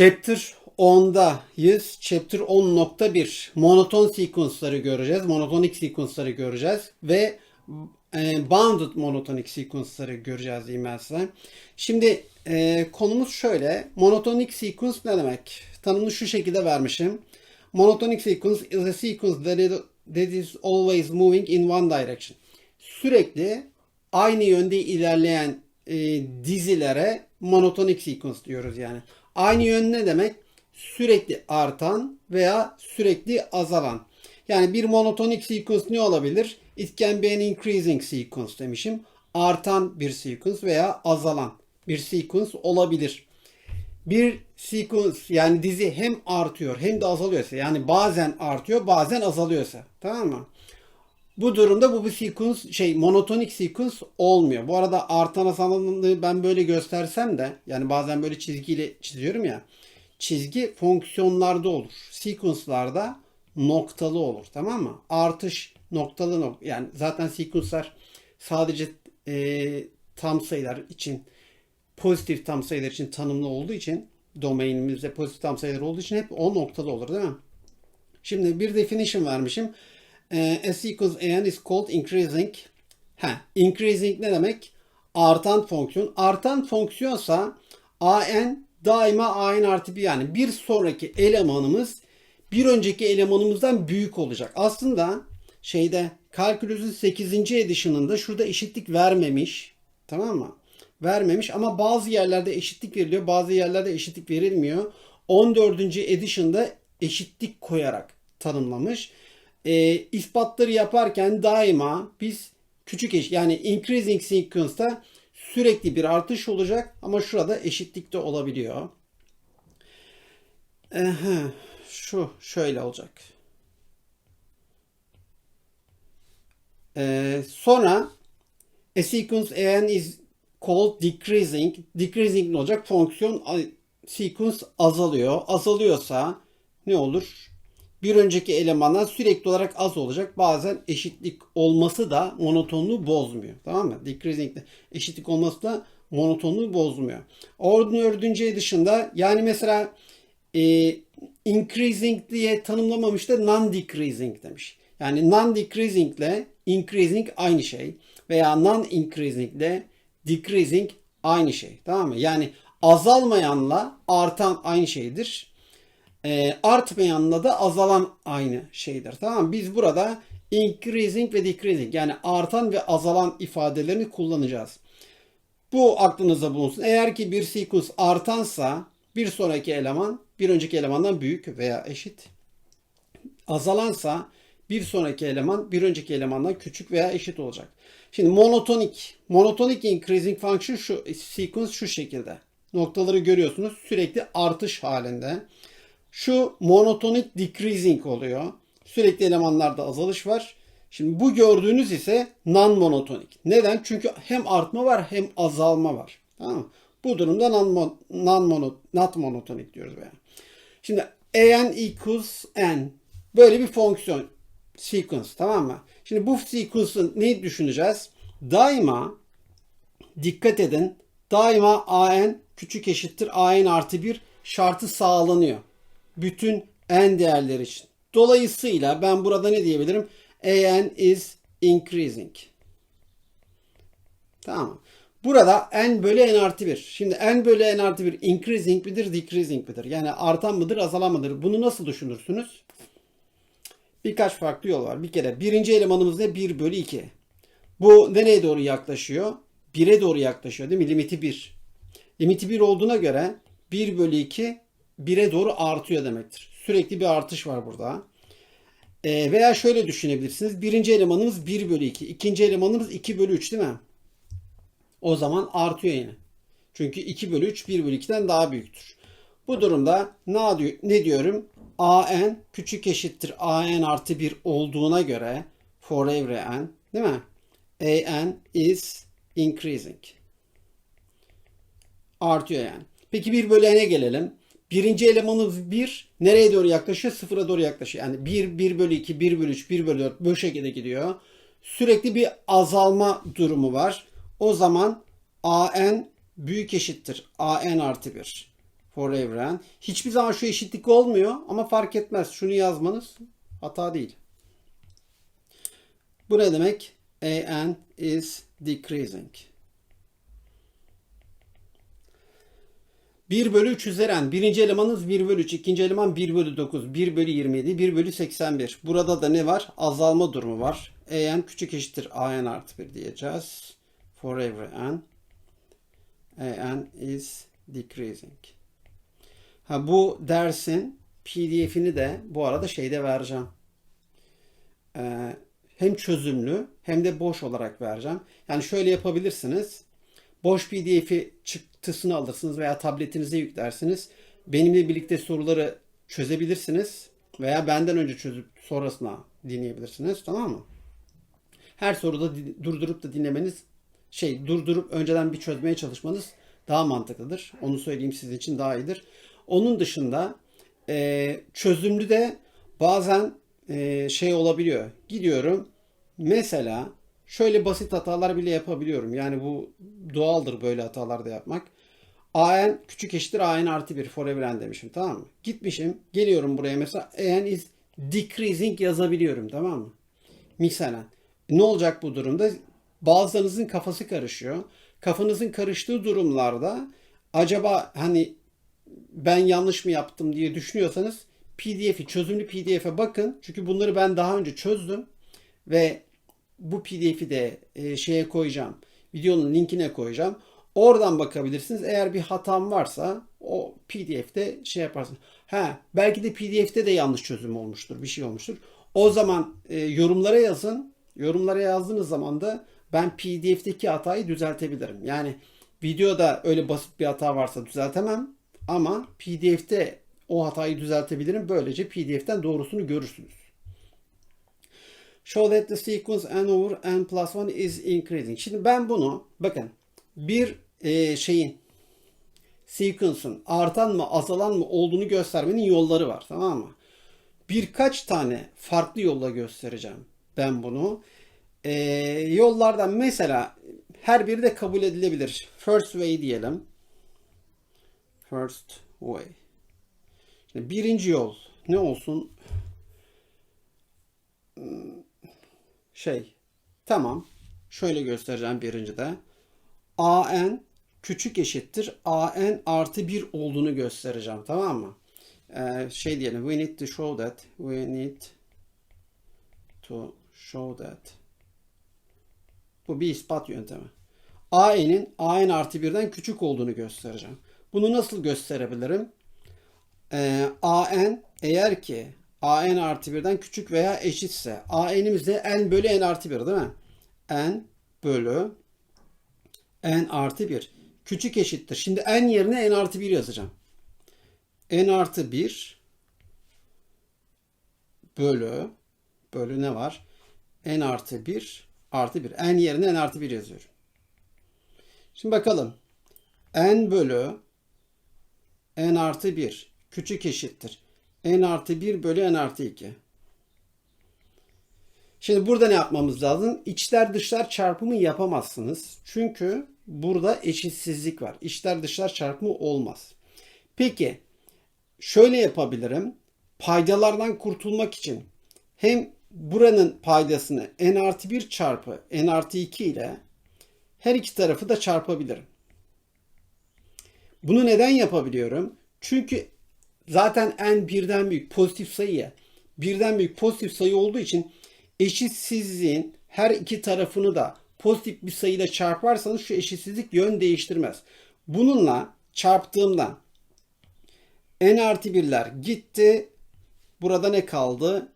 Chapter 10'dayız. Chapter 10.1 monoton sequence'ları göreceğiz. Monotonik sequence'ları göreceğiz. Ve e, bounded monotonic sequence'ları göreceğiz size. Şimdi e, konumuz şöyle. Monotonik sequence ne demek? Tanımını şu şekilde vermişim. Monotonic sequence is a sequence that is, that is always moving in one direction. Sürekli aynı yönde ilerleyen e, dizilere monotonik sequence diyoruz yani. Aynı yön ne demek? Sürekli artan veya sürekli azalan. Yani bir monotonik sequence ne olabilir? It can be an increasing sequence demişim. Artan bir sequence veya azalan bir sequence olabilir. Bir sequence yani dizi hem artıyor hem de azalıyorsa yani bazen artıyor bazen azalıyorsa tamam mı? Bu durumda bu bir sequence şey monotonik sequence olmuyor. Bu arada artan azalanlığı ben böyle göstersem de yani bazen böyle çizgiyle çiziyorum ya. Çizgi fonksiyonlarda olur. Sequence'larda noktalı olur tamam mı? Artış noktalı nok yani zaten sequence'lar sadece e, tam sayılar için pozitif tam sayılar için tanımlı olduğu için domainimizde pozitif tam sayılar olduğu için hep o noktalı olur değil mi? Şimdi bir definition vermişim. Ee, a sequence n is called increasing. Ha, increasing ne demek? Artan fonksiyon. Artan fonksiyonsa an daima an artı bir yani bir sonraki elemanımız bir önceki elemanımızdan büyük olacak. Aslında şeyde kalkülüsün 8. edition'ında şurada eşitlik vermemiş. Tamam mı? Vermemiş ama bazı yerlerde eşitlik veriliyor. Bazı yerlerde eşitlik verilmiyor. 14. edition'da eşitlik koyarak tanımlamış. E, ispatları yaparken daima biz küçük eş yani increasing sequence'da sürekli bir artış olacak ama şurada eşitlik de olabiliyor. Aha, şu şöyle olacak. Ee, sonra a sequence n is called decreasing. Decreasing ne olacak? Fonksiyon sequence azalıyor. Azalıyorsa ne olur? Bir önceki elemandan sürekli olarak az olacak. Bazen eşitlik olması da monotonluğu bozmuyor. Tamam mı? Decreasing'de eşitlik olması da monotonluğu bozmuyor. Ordinary dışında yani mesela e, increasing diye tanımlamamış da non-decreasing demiş. Yani non-decreasing ile increasing aynı şey. Veya non-increasing ile decreasing aynı şey. Tamam mı? Yani azalmayanla artan aynı şeydir. E, artmayanla da azalan aynı şeydir. Tamam? Biz burada increasing ve decreasing yani artan ve azalan ifadelerini kullanacağız. Bu aklınızda bulunsun. Eğer ki bir sequence artansa bir sonraki eleman bir önceki elemandan büyük veya eşit. Azalansa bir sonraki eleman bir önceki elemandan küçük veya eşit olacak. Şimdi monotonik, monotonik increasing function şu sequence şu şekilde. Noktaları görüyorsunuz sürekli artış halinde. Şu monotonik decreasing oluyor. Sürekli elemanlarda azalış var. Şimdi bu gördüğünüz ise non monotonik. Neden? Çünkü hem artma var hem azalma var. Tamam? Bu durumda non, non mono, not monotonik diyoruz veya. Şimdi an equals n. Böyle bir fonksiyon sequence tamam mı? Şimdi bu sequence'ın ne düşüneceğiz? Daima dikkat edin. Daima an küçük eşittir an artı 1 şartı sağlanıyor. Bütün n değerleri için. Dolayısıyla ben burada ne diyebilirim? an is increasing. Tamam Burada n bölü n artı 1. Şimdi n bölü n artı 1 increasing midir, decreasing midir? Yani artan mıdır, azalan mıdır? Bunu nasıl düşünürsünüz? Birkaç farklı yol var. Bir kere birinci elemanımız ne? 1 bölü 2. Bu nereye doğru yaklaşıyor? 1'e doğru yaklaşıyor değil mi? Limiti 1. Limiti 1 olduğuna göre 1 bölü 2 1'e doğru artıyor demektir. Sürekli bir artış var burada. E, veya şöyle düşünebilirsiniz. Birinci elemanımız 1 bölü 2. İkinci elemanımız 2 bölü 3 değil mi? O zaman artıyor yine. Çünkü 2 bölü 3 1 bölü 2'den daha büyüktür. Bu durumda ne, diyor, ne diyorum? an küçük eşittir an artı 1 olduğuna göre for every n değil mi? an is increasing. Artıyor yani. Peki 1 bölü n'e gelelim. Birinci elemanımız 1 nereye doğru yaklaşıyor? Sıfıra doğru yaklaşıyor. Yani 1, 1 bölü 2, 1 bölü 3, 1 bölü 4 bu şekilde gidiyor. Sürekli bir azalma durumu var. O zaman an büyük eşittir an artı 1. for every n. Hiçbir zaman şu eşitlik olmuyor ama fark etmez. Şunu yazmanız hata değil. Bu ne demek? an is decreasing. 1 bölü 3 üzeri n. Birinci elemanınız 1 bölü 3. ikinci eleman 1 bölü 9. 1 bölü 27. 1 bölü 81. Burada da ne var? Azalma durumu var. an küçük eşittir an artı 1 diyeceğiz. For every n. an is decreasing. Ha, bu dersin pdf'ini de bu arada şeyde vereceğim. Ee, hem çözümlü hem de boş olarak vereceğim. Yani şöyle yapabilirsiniz. Boş pdf'i çıktısını alırsınız veya tabletinize yüklersiniz. Benimle birlikte soruları çözebilirsiniz. Veya benden önce çözüp sonrasına dinleyebilirsiniz. Tamam mı? Her soruda durdurup da dinlemeniz şey durdurup önceden bir çözmeye çalışmanız daha mantıklıdır. Onu söyleyeyim sizin için daha iyidir. Onun dışında e, çözümlü de bazen e, şey olabiliyor. Gidiyorum mesela şöyle basit hatalar bile yapabiliyorum. Yani bu doğaldır böyle hatalar da yapmak. an küçük eşittir an artı 1 forever n demişim tamam mı? Gitmişim geliyorum buraya mesela an is decreasing yazabiliyorum tamam mı? Misalen. Ne olacak bu durumda? Bazılarınızın kafası karışıyor. Kafanızın karıştığı durumlarda acaba hani ben yanlış mı yaptım diye düşünüyorsanız PDF'i çözümlü PDF'e bakın. Çünkü bunları ben daha önce çözdüm ve bu PDF'i de e, şeye koyacağım. Videonun linkine koyacağım. Oradan bakabilirsiniz. Eğer bir hatam varsa o PDF'de şey yaparsın. Ha, belki de PDF'de de yanlış çözüm olmuştur. Bir şey olmuştur. O zaman e, yorumlara yazın. Yorumlara yazdığınız zaman da ben PDF'deki hatayı düzeltebilirim. Yani videoda öyle basit bir hata varsa düzeltemem ama PDF'te o hatayı düzeltebilirim. Böylece PDF'ten doğrusunu görürsünüz. Show that the sequence n over n plus 1 is increasing. Şimdi ben bunu bakın bir e, şeyin sequence'ın artan mı azalan mı olduğunu göstermenin yolları var tamam mı? Birkaç tane farklı yolla göstereceğim ben bunu. E, yollardan mesela her biri de kabul edilebilir. First way diyelim. First way. Şimdi birinci yol ne olsun? Şey. Tamam. Şöyle göstereceğim birincide. an küçük eşittir an artı 1 olduğunu göstereceğim. Tamam mı? Ee, şey diyelim. We need to show that. We need to show that. Bu bir ispat yöntemi. AN'in AN artı 1'den küçük olduğunu göstereceğim. Bunu nasıl gösterebilirim? Ee, AN eğer ki AN artı 1'den küçük veya eşitse AN'imiz de N bölü N artı 1 değil mi? N bölü N artı 1 küçük eşittir. Şimdi N yerine N artı 1 yazacağım. N artı 1 bölü bölü ne var? N artı 1 artı 1. N yerine N artı 1 yazıyorum. Şimdi bakalım. N bölü N artı 1 küçük eşittir. N artı 1 bölü N artı 2. Şimdi burada ne yapmamız lazım? İçler dışlar çarpımı yapamazsınız. Çünkü burada eşitsizlik var. İçler dışlar çarpımı olmaz. Peki şöyle yapabilirim. Paydalardan kurtulmak için hem buranın paydasını n artı 1 çarpı n artı 2 ile her iki tarafı da çarpabilirim. Bunu neden yapabiliyorum? Çünkü zaten n birden büyük pozitif sayı ya. Birden büyük pozitif sayı olduğu için eşitsizliğin her iki tarafını da pozitif bir sayıyla çarparsanız şu eşitsizlik yön değiştirmez. Bununla çarptığımda n artı 1'ler gitti. Burada ne kaldı?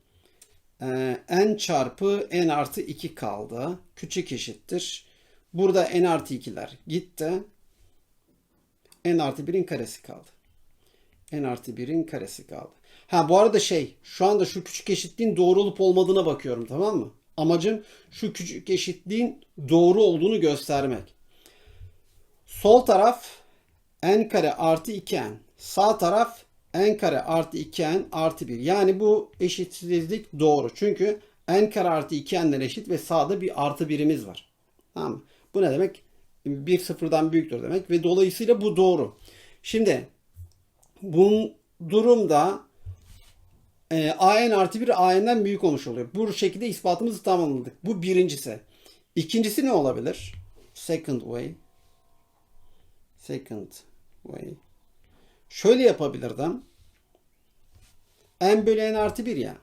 Ee, n çarpı n artı 2 kaldı. Küçük eşittir. Burada n artı 2'ler gitti. n artı 1'in karesi kaldı. N artı 1'in karesi kaldı. Ha bu arada şey şu anda şu küçük eşitliğin doğru olup olmadığına bakıyorum tamam mı? Amacım şu küçük eşitliğin doğru olduğunu göstermek. Sol taraf n kare artı 2n. Sağ taraf n kare artı 2n artı 1. Yani bu eşitsizlik doğru. Çünkü n kare artı 2n'ler eşit ve sağda bir artı birimiz var. Tamam mı? Bu ne demek? 1 sıfırdan büyüktür demek ve dolayısıyla bu doğru. Şimdi Bu durumda e, an artı 1 an'den büyük olmuş oluyor. Bu şekilde ispatımızı tamamladık. Bu birincisi. İkincisi ne olabilir? Second way. Second way. Şöyle yapabilirdim. n bölü n artı 1 ya.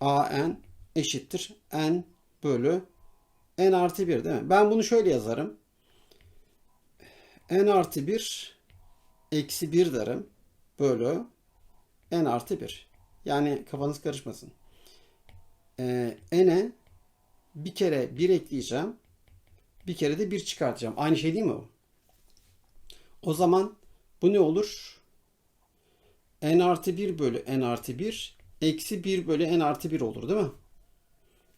an eşittir n bölü n artı 1 değil mi? Ben bunu şöyle yazarım. n artı 1 eksi 1 derim. Bölü n artı 1. Yani kafanız karışmasın. Ee, n'e bir kere 1 ekleyeceğim. Bir kere de 1 çıkartacağım. Aynı şey değil mi bu? O zaman bu ne olur? n artı 1 bölü n artı 1 eksi 1 bölü n artı 1 olur değil mi?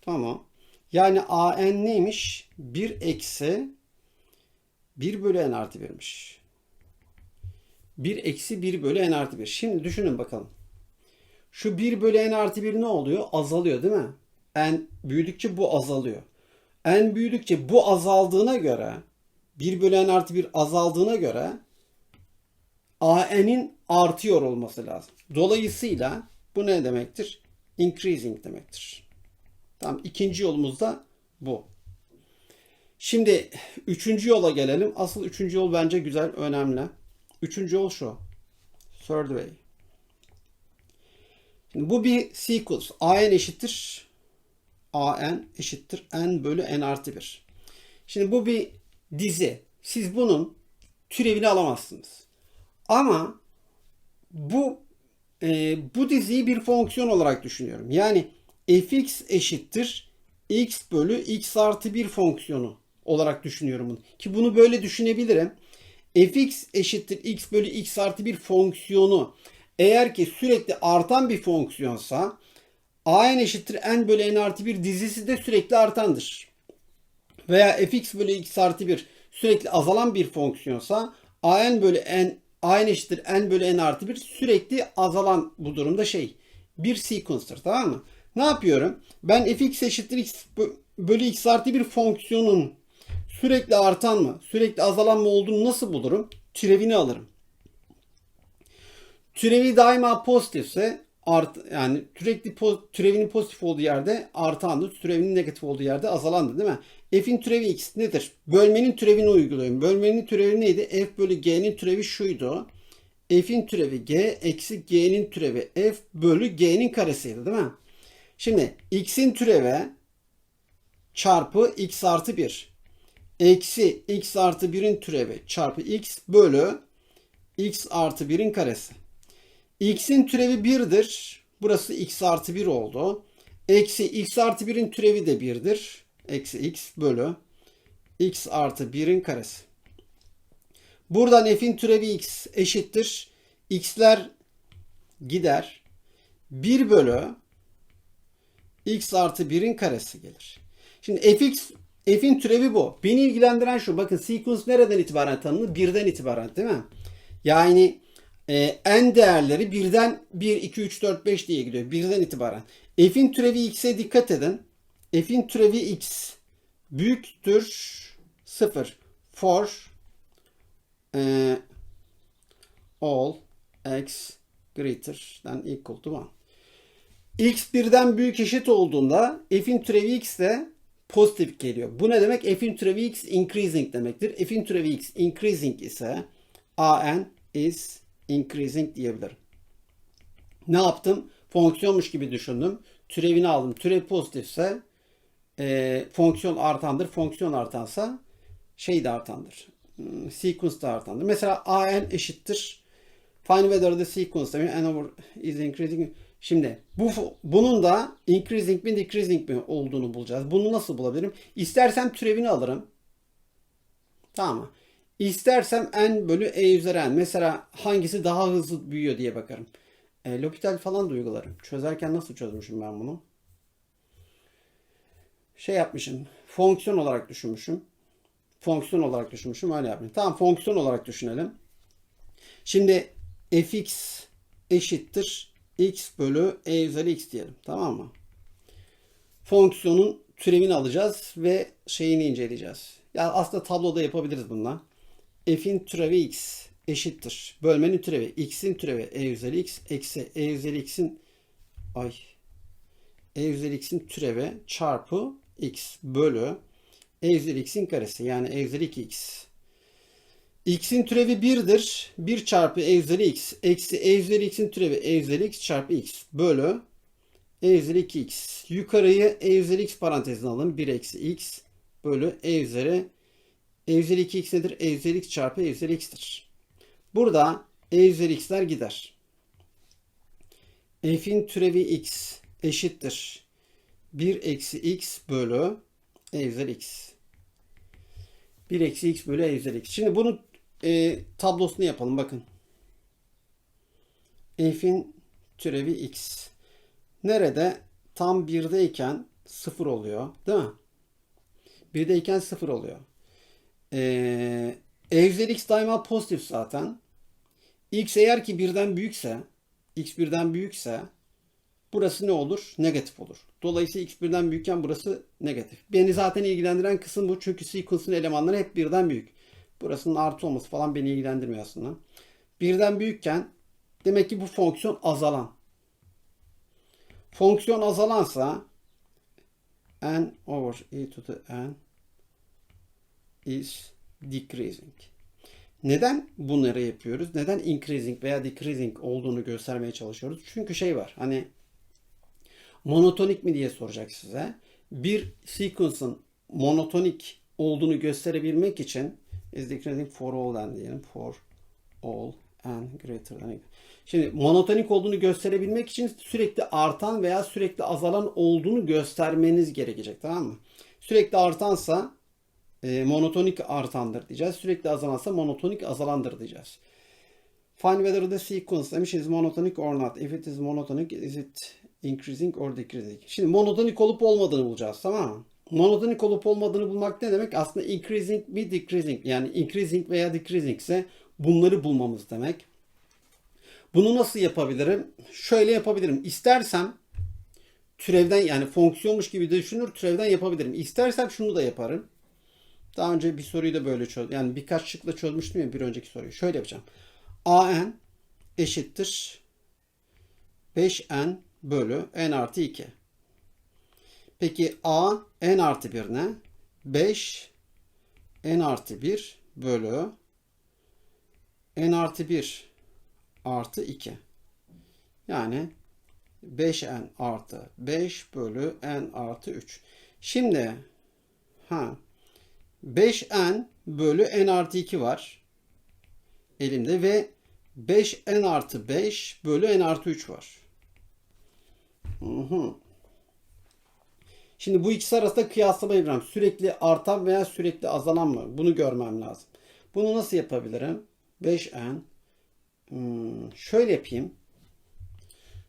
Tamam. Yani an neymiş? 1 eksi 1 bölü n artı 1'miş. 1 eksi 1 bölü n artı 1. Şimdi düşünün bakalım. Şu 1 bölü n artı 1 ne oluyor? Azalıyor değil mi? n büyüdükçe bu azalıyor. n büyüdükçe bu azaldığına göre 1 bölü n artı 1 azaldığına göre an'in artıyor olması lazım. Dolayısıyla bu ne demektir? Increasing demektir. Tamam ikinci yolumuz da bu. Şimdi üçüncü yola gelelim. Asıl üçüncü yol bence güzel, önemli. Üçüncü yol şu. Third way. Şimdi bu bir sequence. an eşittir. an eşittir n bölü n artı 1. Şimdi bu bir dizi. Siz bunun türevini alamazsınız. Ama bu e, bu diziyi bir fonksiyon olarak düşünüyorum. Yani fx eşittir x bölü x artı 1 fonksiyonu olarak düşünüyorum bunu. Ki bunu böyle düşünebilirim. Fx eşittir x bölü x artı 1 fonksiyonu eğer ki sürekli artan bir fonksiyonsa an eşittir n bölü n artı 1 dizisi de sürekli artandır. Veya fx bölü x artı 1 sürekli azalan bir fonksiyonsa an bölü n an eşittir n bölü n artı 1 sürekli azalan bu durumda şey bir sequence'tır tamam mı? Ne yapıyorum? Ben fx eşittir x bölü x artı bir fonksiyonun sürekli artan mı, sürekli azalan mı olduğunu nasıl bulurum? Türevini alırım. Türevi daima pozitifse art yani sürekli po, türevinin pozitif olduğu yerde artandır. Türevinin negatif olduğu yerde azalandır değil mi? F'in türevi x nedir? Bölmenin türevini uyguluyorum. Bölmenin türevi neydi? F bölü g'nin türevi şuydu. F'in türevi g eksi g'nin türevi f bölü g'nin karesiydi değil mi? Şimdi x'in türevi çarpı x artı 1 eksi x artı 1'in türevi çarpı x bölü x artı 1'in karesi. x'in türevi 1'dir. Burası x artı 1 oldu. Eksi x artı 1'in türevi de 1'dir. Eksi x bölü x artı 1'in karesi. Buradan f'in türevi x eşittir. x'ler gider. 1 bölü x artı 1'in karesi gelir. Şimdi fx f'in türevi bu. Beni ilgilendiren şu. Bakın sequence nereden itibaren tanınır? Birden itibaren değil mi? Yani e, n değerleri birden 1, 2, 3, 4, 5 diye gidiyor. Birden itibaren. F'in türevi x'e dikkat edin. F'in türevi x büyüktür 0 for e, all x greater than equal to 1. x birden büyük eşit olduğunda f'in türevi x de pozitif geliyor. Bu ne demek? F'in türevi x increasing demektir. F'in türevi x increasing ise an is increasing diyebilirim. Ne yaptım? Fonksiyonmuş gibi düşündüm. Türevini aldım. Türev pozitifse e, fonksiyon artandır. Fonksiyon artansa şey de artandır. Hmm, sequence de artandır. Mesela an eşittir. Find whether the sequence n over is increasing. Şimdi bu bunun da increasing mi decreasing mi olduğunu bulacağız. Bunu nasıl bulabilirim? İstersem türevini alırım. Tamam mı? İstersem n bölü e üzeri n. Mesela hangisi daha hızlı büyüyor diye bakarım. E, L'Hopital falan da uygularım. Çözerken nasıl çözmüşüm ben bunu? Şey yapmışım. Fonksiyon olarak düşünmüşüm. Fonksiyon olarak düşünmüşüm. Öyle yapmışım. Tamam fonksiyon olarak düşünelim. Şimdi fx eşittir x bölü e üzeri x diyelim. Tamam mı? Fonksiyonun türevini alacağız ve şeyini inceleyeceğiz. Ya aslında tabloda yapabiliriz bununla. f'in türevi x eşittir. Bölmenin türevi x'in türevi e üzeri x eksi e üzeri x'in ay e üzeri x'in türevi çarpı x bölü e üzeri x'in karesi yani e üzeri 2x. X'in türevi 1'dir. 1 çarpı e üzeri x eksi e üzeri x'in türevi e üzeri x çarpı x bölü e üzeri 2x. Yukarıyı e üzeri x parantezine alın. 1 eksi x bölü e üzeri e üzeri 2x nedir? e üzeri x çarpı e üzeri x'tir. Burada e üzeri x'ler gider. f'in türevi x eşittir. 1 eksi x bölü e üzeri x. 1 eksi x bölü e üzeri x. Şimdi bunun e, tablosunu yapalım bakın. f'in türevi x. Nerede? Tam 1'deyken 0 oluyor. Değil mi? 1'deyken 0 oluyor. Ee, e üzeri x daima pozitif zaten. x eğer ki birden büyükse x birden büyükse burası ne olur? Negatif olur. Dolayısıyla x birden büyükken burası negatif. Beni zaten ilgilendiren kısım bu. Çünkü sequence'ın elemanları hep birden büyük. Burasının artı olması falan beni ilgilendirmiyor aslında. Birden büyükken demek ki bu fonksiyon azalan. Fonksiyon azalansa n over e to the n is decreasing. Neden bunları yapıyoruz? Neden increasing veya decreasing olduğunu göstermeye çalışıyoruz? Çünkü şey var. Hani monotonik mi diye soracak size. Bir sequence'ın monotonik olduğunu gösterebilmek için is decreasing for all n diyelim. For all n greater than equal. Şimdi monotonik olduğunu gösterebilmek için sürekli artan veya sürekli azalan olduğunu göstermeniz gerekecek tamam mı? Sürekli artansa e, monotonik artandır diyeceğiz. Sürekli azalansa monotonik azalandır diyeceğiz. Find whether the sequence demiş is monotonic or not. If it is monotonic, is it increasing or decreasing? Şimdi monotonik olup olmadığını bulacağız tamam mı? Monotonik olup olmadığını bulmak ne demek? Aslında increasing mi decreasing yani increasing veya decreasing ise bunları bulmamız demek. Bunu nasıl yapabilirim? Şöyle yapabilirim. İstersem türevden yani fonksiyonmuş gibi düşünür türevden yapabilirim. İstersem şunu da yaparım. Daha önce bir soruyu da böyle çözdüm. Yani birkaç şıkla çözmüştüm ya bir önceki soruyu. Şöyle yapacağım. an eşittir 5n bölü n artı 2. Peki a n artı 1 ne? 5 n artı 1 bölü n artı 1 artı 2. Yani 5n artı 5 bölü n artı 3. Şimdi ha 5n bölü n artı 2 var elimde ve 5n artı 5 bölü n artı 3 var. Hı hı. Şimdi bu ikisi arasında kıyaslama yapacağım. Sürekli artan veya sürekli azalan mı? Bunu görmem lazım. Bunu nasıl yapabilirim? 5n Hmm, şöyle yapayım.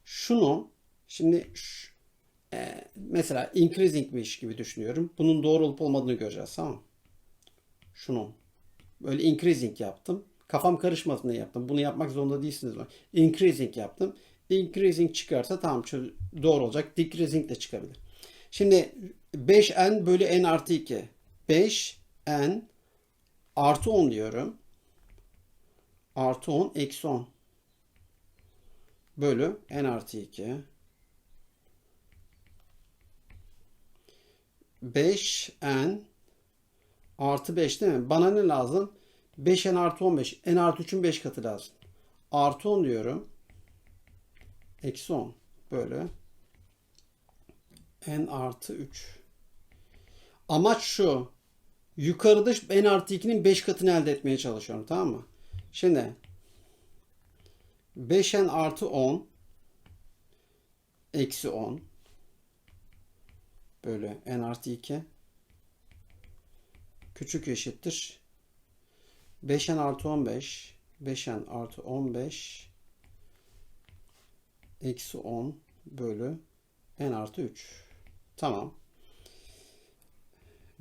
Şunu şimdi e, mesela increasingmiş gibi düşünüyorum. Bunun doğru olup olmadığını göreceğiz. Tamam Şunu böyle increasing yaptım. Kafam karışmasın diye yaptım. Bunu yapmak zorunda değilsiniz. Increasing yaptım. Increasing çıkarsa tamam doğru olacak. Decreasing de çıkabilir. Şimdi 5n bölü n artı 2. 5n artı 10 diyorum artı 10 eksi 10 bölü n artı 2 5n artı 5 değil mi? Bana ne lazım? 5n artı 15. n artı 3'ün 5 katı lazım. Artı 10 diyorum. Eksi 10 bölü n artı 3. Amaç şu. Yukarıda n artı 2'nin 5 katını elde etmeye çalışıyorum. Tamam mı? Şimdi 5n artı 10 eksi 10 bölü n artı 2 küçük eşittir 5n artı 15 5n artı 15 eksi 10 bölü n artı 3 tamam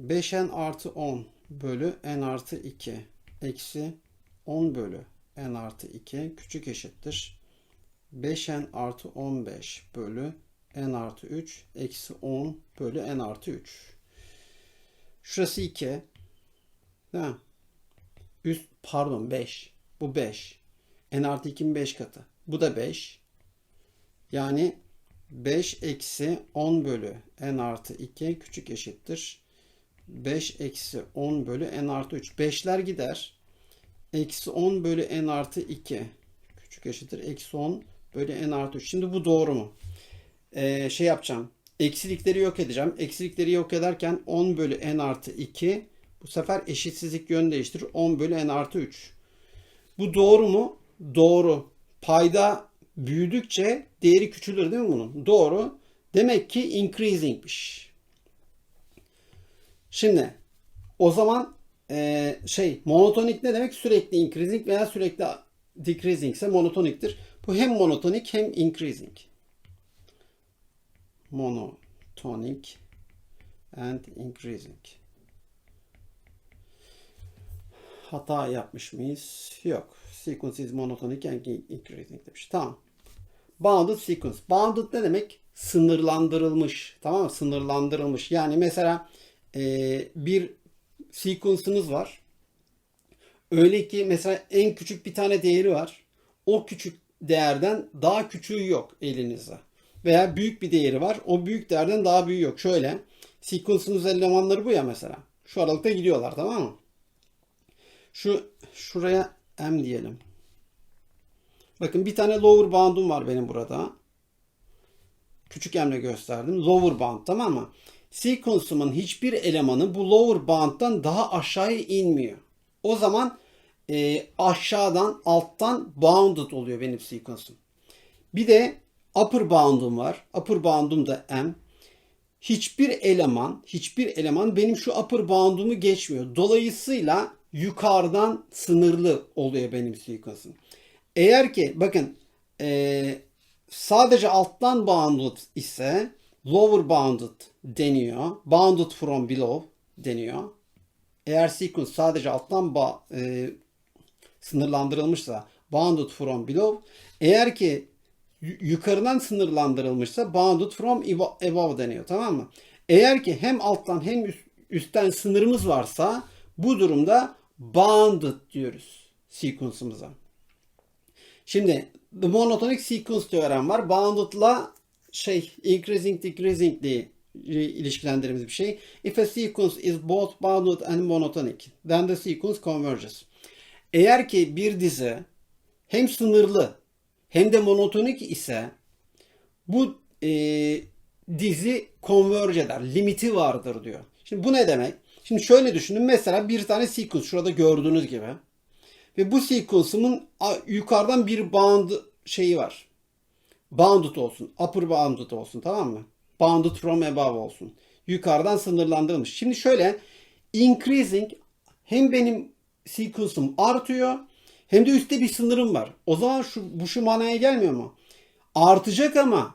5n artı 10 bölü n artı 2 eksi 10 bölü n artı 2 küçük eşittir. 5n artı 15 bölü n artı 3 eksi 10 bölü n artı 3. Şurası 2. Değil mi? Üst pardon 5. Bu 5. n artı 2'nin 5 katı. Bu da 5. Yani 5 eksi 10 bölü n artı 2 küçük eşittir. 5 eksi 10 bölü n artı 3. 5'ler gider. Eksi 10 bölü n artı 2 küçük eşittir. Eksi 10 bölü n artı 3. Şimdi bu doğru mu? Ee, şey yapacağım. Eksilikleri yok edeceğim. Eksilikleri yok ederken 10 bölü n artı 2 bu sefer eşitsizlik yön değiştirir. 10 bölü n artı 3. Bu doğru mu? Doğru. Payda büyüdükçe değeri küçülür değil mi bunun? Doğru. Demek ki increasingmiş. Şimdi o zaman eee, şey monotonik ne demek? Sürekli increasing veya sürekli decreasing ise monotoniktir. Bu hem monotonik hem increasing. Monotonic and increasing. Hata yapmış mıyız? Yok. Sequence is monotonic and increasing demiş. Tamam. Bounded sequence. Bounded ne demek? Sınırlandırılmış. Tamam mı? Sınırlandırılmış. Yani mesela e, bir sequence'ınız var. Öyle ki mesela en küçük bir tane değeri var. O küçük değerden daha küçüğü yok elinizde. Veya büyük bir değeri var. O büyük değerden daha büyüğü yok. Şöyle. Sequence'ın elemanları bu ya mesela. Şu aralıkta gidiyorlar tamam mı? Şu şuraya M diyelim. Bakın bir tane lower bound'um var benim burada. Küçük m'le gösterdim. Lower bound tamam mı? Sequence'ımın hiçbir elemanı bu lower bound'dan daha aşağıya inmiyor. O zaman e, aşağıdan alttan bounded oluyor benim sequence'ım. Bir de upper bound'um var. Upper bound'um da m. Hiçbir eleman, hiçbir eleman benim şu upper bound'umu geçmiyor. Dolayısıyla yukarıdan sınırlı oluyor benim sequence'ım. Eğer ki bakın e, sadece alttan bounded ise lower bounded deniyor. Bounded from below deniyor. Eğer sequence sadece alttan ba- e, sınırlandırılmışsa bounded from below. Eğer ki yu- yukarıdan sınırlandırılmışsa bounded from above deniyor. Tamam mı? Eğer ki hem alttan hem üst- üstten sınırımız varsa bu durumda bounded diyoruz sequence'ımıza. Şimdi the monotonic sequence teorem var. Bounded'la şey increasing decreasing diye ilişkilendirdiğimiz bir şey. If a sequence is both bounded and monotonic, then the sequence converges. Eğer ki bir dizi hem sınırlı hem de monotonik ise bu e, dizi converge eder. Limiti vardır diyor. Şimdi bu ne demek? Şimdi şöyle düşünün. Mesela bir tane sequence şurada gördüğünüz gibi. Ve bu sequence'ımın yukarıdan bir bound şeyi var. Bounded olsun. Upper bounded olsun tamam mı? Bounded from above olsun. Yukarıdan sınırlandırılmış. Şimdi şöyle increasing hem benim sequence'ım artıyor hem de üstte bir sınırım var. O zaman şu, bu şu manaya gelmiyor mu? Artacak ama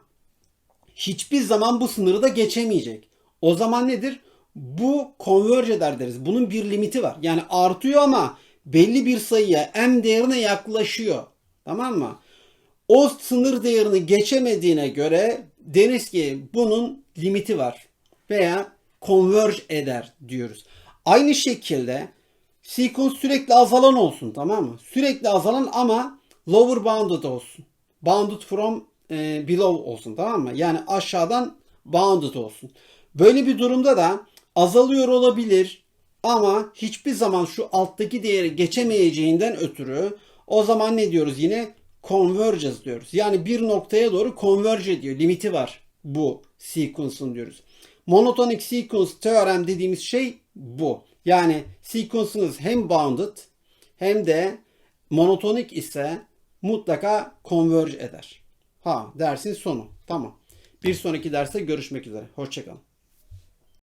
hiçbir zaman bu sınırı da geçemeyecek. O zaman nedir? Bu converge eder deriz. Bunun bir limiti var. Yani artıyor ama belli bir sayıya m değerine yaklaşıyor. Tamam mı? O sınır değerini geçemediğine göre deriz ki bunun limiti var. Veya converge eder diyoruz. Aynı şekilde sequence sürekli azalan olsun tamam mı? Sürekli azalan ama lower bounded olsun. Bounded from e, below olsun tamam mı? Yani aşağıdan bounded olsun. Böyle bir durumda da azalıyor olabilir ama hiçbir zaman şu alttaki değeri geçemeyeceğinden ötürü o zaman ne diyoruz yine? Converges diyoruz. Yani bir noktaya doğru converge ediyor. Limiti var bu sequence'ın diyoruz. Monotonic sequence teorem dediğimiz şey bu. Yani sequence'ınız hem bounded hem de monotonik ise mutlaka converge eder. Ha dersin sonu. Tamam. Bir sonraki derste görüşmek üzere. Hoşçakalın.